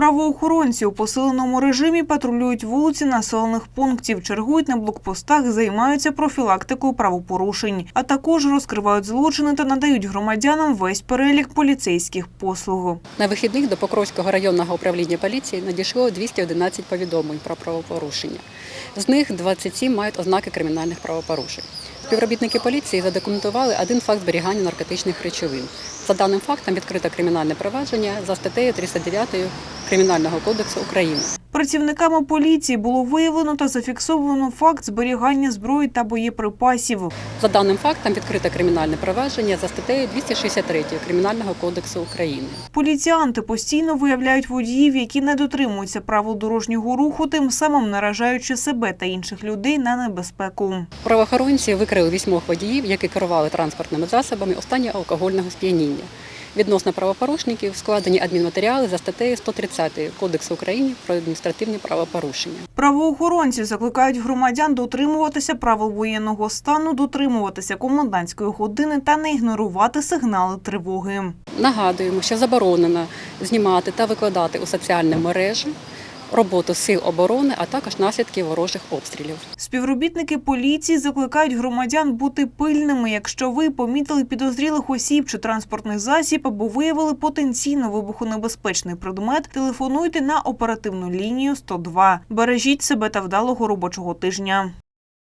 Правоохоронці у посиленому режимі патрулюють вулиці населених пунктів, чергують на блокпостах, займаються профілактикою правопорушень, а також розкривають злочини та надають громадянам весь перелік поліцейських послуг. На вихідних до Покровського районного управління поліції надійшло 211 повідомлень про правопорушення. З них 27 мають ознаки кримінальних правопорушень. Співробітники поліції задокументували один факт зберігання наркотичних речовин. За даним фактом відкрито кримінальне провадження за статтею 309 Кримінального кодексу України. Працівниками поліції було виявлено та зафіксовано факт зберігання зброї та боєприпасів. За даним фактом відкрито кримінальне провадження за статтею 263 Кримінального кодексу України. Поліціянти постійно виявляють водіїв, які не дотримуються правил дорожнього руху, тим самим наражаючи себе та інших людей на небезпеку. Правоохоронці викрили вісьмох водіїв, які керували транспортними засобами стані алкогольного сп'яніння. Відносно правопорушників складені адмінматеріали за статтею 130 Кодексу України про адміністративні правопорушення. Правоохоронці закликають громадян дотримуватися правил воєнного стану, дотримуватися комендантської години та не ігнорувати сигнали тривоги. Нагадуємо, що заборонено знімати та викладати у соціальні мережі роботу сил оборони, а також наслідки ворожих обстрілів. Співробітники поліції закликають громадян бути пильними, якщо ви помітили підозрілих осіб чи транспортний засіб або виявили потенційно вибухонебезпечний предмет, телефонуйте на оперативну лінію 102. Бережіть себе та вдалого робочого тижня.